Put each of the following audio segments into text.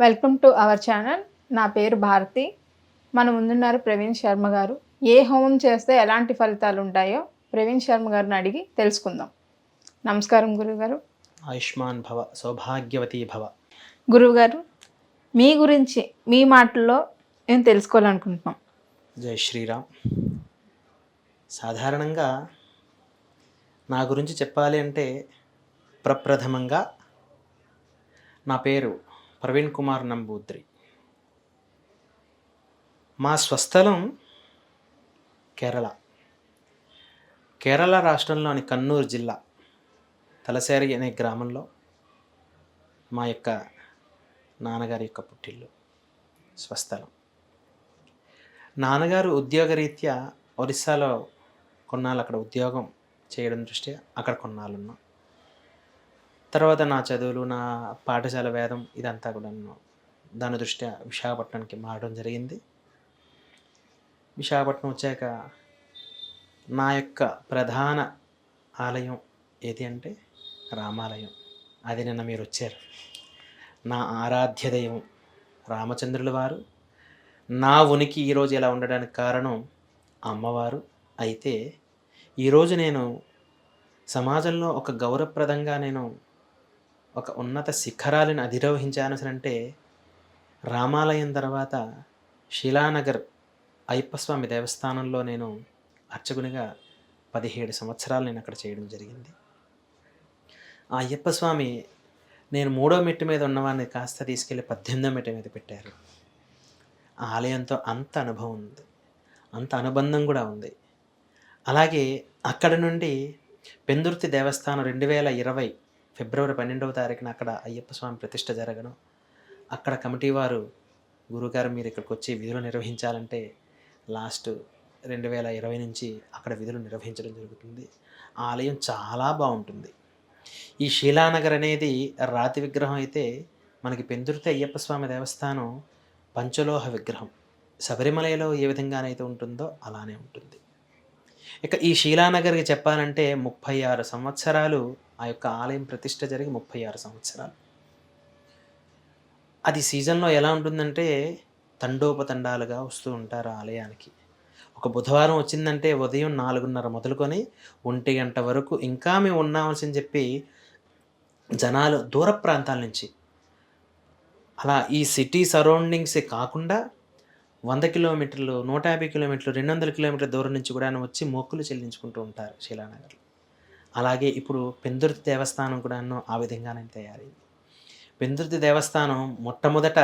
Welcome to our channel. నా పేరు భారతి. మన ముందున్నారు ప్రవీణ్ శర్మ గారు. ఏ హోమం చేస్తే ఎలాంటి ఫలితాలు ఉంటాయో ప్రవీణ్ శర్మ గారిని అడిగి తెలుసుకుందాం. నమస్కారం గురుగారు. ఆయుష్మాన్ భవ సౌభాగ్యవతి భవ. గురువుగారు మీ గురించి మీ మాటల్లో మేము తెలుసుకోవాలనుకుంటున్నాం. జై శ్రీరామ్. సాధారణంగా నా గురించి చెప్పాలి అంటే ప్రప్రథమంగా నా పేరు ప్రవీణ్ కుమార్ నంబూద్రి మా స్వస్థలం కేరళ. కేరళ రాష్ట్రంలోని కన్నూరు జిల్లా తలసేరి అనే గ్రామంలో మా యొక్క నాన్నగారి యొక్క పుట్టిల్లు స్వస్థలం. నాన్నగారు ఉద్యోగరీత్యా ఒరిస్సాలో కొన్నాళ్ళు అక్కడ ఉద్యోగం చేయడం దృష్ట్యా అక్కడ కొన్నాళ్ళున్నాం. తర్వాత నా చదువులు నా పాఠశాల వేదం ఇదంతా కూడా దాని దృష్ట్యా విశాఖపట్నానికి మారడం జరిగింది. విశాఖపట్నం వచ్చాక నా యొక్క ప్రధాన ఆలయం ఏది అంటే రామాలయం. అది నిన్న మీరు వచ్చారు. నా ఆరాధ్య దైవం రామచంద్రుల వారు. నా ఉనికి ఈరోజు ఇలా ఉండడానికి కారణం అమ్మవారు. అయితే ఈరోజు నేను సమాజంలో ఒక గౌరవప్రదంగా నేను ఒక ఉన్నత శిఖరాలను అధిరోహించానంటే రామాలయం తర్వాత శిలానగర్ అయ్యప్పస్వామి దేవస్థానంలో నేను అర్చకునిగా పదిహేడు సంవత్సరాలు నేను అక్కడ చేయడం జరిగింది. ఆ అయ్యప్ప స్వామి నేను మూడో మెట్టు మీద ఉన్నవాడిని కాస్త తీసుకెళ్ళి పద్దెనిమిదో మెట్టు మీద పెట్టారు. ఆ ఆలయంతో అంత అనుభవం ఉంది. అంత అనుబంధం కూడా ఉంది. అలాగే అక్కడ నుండి పెందుర్తి దేవస్థానం రెండు వేల ఇరవై ఫిబ్రవరి పన్నెండవ తారీఖున అక్కడ అయ్యప్ప స్వామి ప్రతిష్ట జరగడం. అక్కడ కమిటీ వారు గురుగారు మీరు ఇక్కడికి వచ్చి విధులు నిర్వహించాలంటే లాస్ట్ రెండు వేల ఇరవై నుంచి అక్కడ విధులు నిర్వహించడం జరుగుతుంది. ఆలయం చాలా బాగుంటుంది. ఈ శీలానగర్ అనేది రాతి విగ్రహం అయితే మనకి పెందుర్తి అయ్యప్ప స్వామి దేవస్థానం పంచలోహ విగ్రహం. శబరిమలలో ఏ విధంగానైతే ఉంటుందో అలానే ఉంటుంది. ఇక ఈ శీలానగర్కి చెప్పాలంటే ముప్పై ఆరు సంవత్సరాలు ఆ యొక్క ఆలయం ప్రతిష్ట జరిగి ముప్పై ఆరు సంవత్సరాలు. అది సీజన్లో ఎలా ఉంటుందంటే తండోపతండాలుగా వస్తూ ఉంటారు ఆలయానికి. ఒక బుధవారం వచ్చిందంటే ఉదయం నాలుగున్నర మొదలుకొని ఒంటి గంట వరకు ఇంకా మేము ఉన్నామని చెప్పి జనాలు దూర ప్రాంతాల నుంచి అలా ఈ సిటీ సరౌండింగ్సే కాకుండా వంద కిలోమీటర్లు నూట యాభై కిలోమీటర్లు రెండు వందల కిలోమీటర్ల దూరం నుంచి కూడా వచ్చి మొక్కులు చెల్లించుకుంటూ ఉంటారు శిలానగర్లో. అలాగే ఇప్పుడు పెందుర్తి దేవస్థానం కూడాను ఆ విధంగానే తయారైంది. పెందుర్తి దేవస్థానం మొట్టమొదట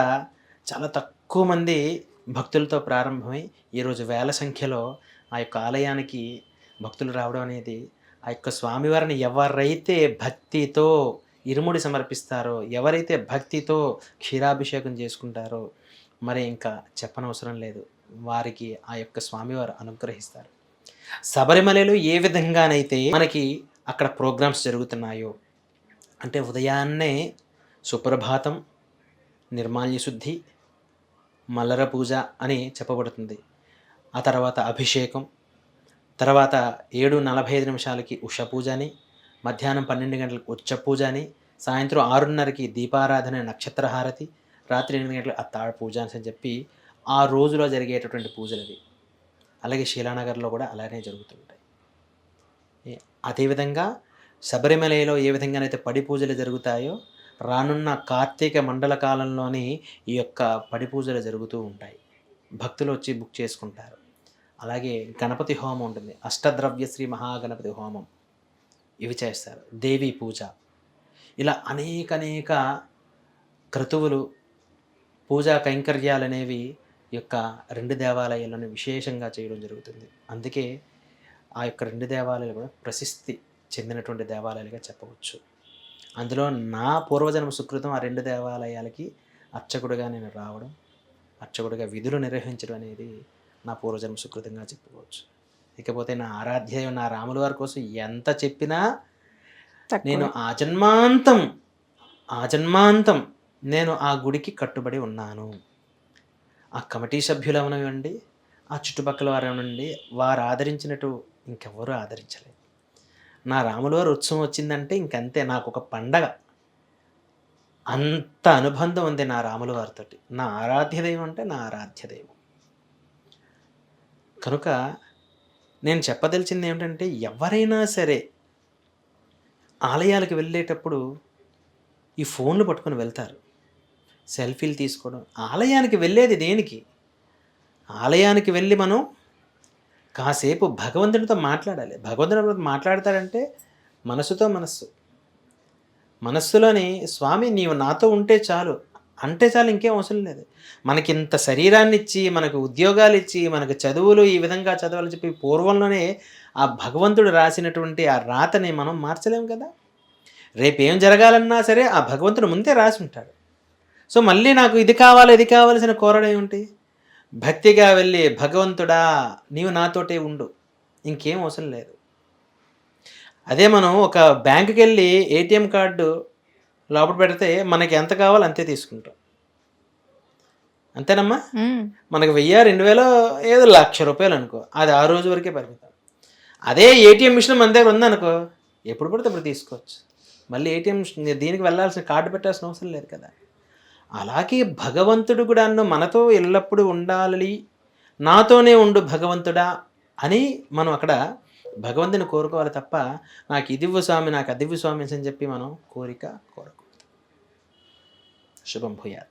చాలా తక్కువ మంది భక్తులతో ప్రారంభమై ఈరోజు వేల సంఖ్యలో ఆ యొక్క ఆలయానికి భక్తులు రావడం అనేది ఆ యొక్క స్వామివారిని ఎవరైతే భక్తితో ఇరుముడి సమర్పిస్తారో ఎవరైతే భక్తితో క్షీరాభిషేకం చేసుకుంటారో మరి ఇంకా చెప్పనవసరం లేదు. వారికి ఆ యొక్క స్వామివారు అనుగ్రహిస్తారు. శబరిమలలో ఏ విధంగానైతే మనకి అక్కడ ప్రోగ్రామ్స్ జరుగుతున్నాయో? అంటే ఉదయాన్నే సుప్రభాతం నిర్మాల్య శుద్ధి మల్లర పూజ అని చెప్పబడుతుంది. ఆ తర్వాత అభిషేకం తర్వాత ఏడు నలభై ఐదు నిమిషాలకి ఉష పూజ అని మధ్యాహ్నం పన్నెండు గంటలకు ఉచ్చ పూజ అని సాయంత్రం ఆరున్నరకి దీపారాధన నక్షత్రహారతి రాత్రి ఎనిమిది గంటలకు అత్తాడ పూజ అని చెప్పి ఆ రోజులో జరిగేటటువంటి పూజలు అవి. అలాగే శీలానగర్లో కూడా అలానే జరుగుతుంటాయి. అదేవిధంగా శబరిమలలో ఏ విధంగానైతే పడి పూజలు జరుగుతాయో రానున్న కార్తీక మండల కాలంలోని ఈ యొక్క పడి పూజలు జరుగుతూ ఉంటాయి. భక్తులు వచ్చి బుక్ చేసుకుంటారు. అలాగే గణపతి హోమం ఉంటుంది. అష్టద్రవ్య శ్రీ మహాగణపతి హోమం. ఇవి చేస్తారు. దేవి పూజ. ఇలా అనేక అనేక క్రతువులు పూజా కైంకర్యాలు అనేవి ఈ యొక్క రెండు దేవాలయాలను విశేషంగా చేయడం జరుగుతుంది. అందుకే ఆ యొక్క రెండు దేవాలయాలు కూడా ప్రసిద్ధి చెందినటువంటి దేవాలయాలుగా చెప్పవచ్చు. అందులో నా పూర్వజన్మ సుకృతం ఆ రెండు దేవాలయాలకి అర్చకుడిగా నేను రావడం అర్చకుడిగా విధులు నిర్వహించడం అనేది నా పూర్వజన్మ సుకృతంగా చెప్పుకోవచ్చు. ఇకపోతే నా ఆరాధ్యాయం నా రాముల వారి కోసం ఎంత చెప్పినా నేను ఆజన్మాంతం ఆజన్మాంతం నేను ఆ గుడికి కట్టుబడి ఉన్నాను. ఆ కమిటీ సభ్యులు అవనివ్వండి ఆ చుట్టుపక్కల వారు వారు ఆదరించినట్టు ఇంకెవరూ ఆదరించలేదు. నా రాములవారి ఉత్సవం వచ్చిందంటే ఇంకంతే నాకు ఒక పండగ. అంత అనుబంధం ఉంది నా రాములువారితోటి నా ఆరాధ్య దైవం అంటే నా ఆరాధ్య దైవం. కనుక నేను చెప్పదలిచింది ఏమిటంటే ఎవరైనా సరే ఆలయాలకు వెళ్ళేటప్పుడు ఈ ఫోన్లు పట్టుకొని వెళ్తారు. సెల్ఫీలు తీసుకోవడం. ఆలయానికి వెళ్ళేది దేనికి? ఆలయానికి వెళ్ళి మనం కాసేపు భగవంతుడితో మాట్లాడాలి. భగవంతుడితో మాట్లాడతాడంటే మనసుతో మనస్సు. మనస్సులోని స్వామి నీవు నాతో ఉంటే చాలు. అంటే చాలు ఇంకేం అవసరం లేదు. మనకి ఇంత శరీరాన్ని ఇచ్చి మనకు ఉద్యోగాలు ఇచ్చి మనకు చదువులు ఈ విధంగా చదవాలని చెప్పి పూర్వంలోనే ఆ భగవంతుడు రాసినటువంటి ఆ రాతని మనం మార్చలేము కదా? రేపు ఏం జరగాలన్నా సరే ఆ భగవంతుడు ముందే రాసి ఉంటాడు సో మళ్ళీ నాకు ఇది కావాలి ఇది కావాల్సిన కోరడం ఏమిటి భక్తిగా వెళ్ళి భగవంతుడా నీవు నాతోటే ఉండు. ఇంకేం అవసరం లేదు. అదే మనం ఒక బ్యాంకుకి వెళ్ళి ఏటీఎం కార్డు లోపల పెడితే మనకి ఎంత కావాలో అంతే తీసుకుంటాం. అంతేనమ్మా? మనకి వెయ్యి రెండు వేలు ఏదో లక్ష రూపాయలు అనుకో అది ఆ రోజు వరకే పరిమితం. అదే ఏటీఎం మిషన్ మన దగ్గర ఉందనుకో ఎప్పుడు పడితే అప్పుడు తీసుకోవచ్చు. మళ్ళీ ఏటీఎం దీనికి వెళ్ళాల్సిన కార్డు పెట్టాల్సిన అవసరం లేదు కదా. అలాగే భగవంతుడు కూడా అన్న మనతో ఎల్లప్పుడూ ఉండాలి నాతోనే ఉండు భగవంతుడా అని మనం అక్కడ భగవంతుని కోరుకోవాలి తప్ప నాకు ఇదివ్వు స్వామి నాకు అదివ్వు స్వామి అని చెప్పి మనం కోరిక కోరకూడదు. శుభం భూయాత్.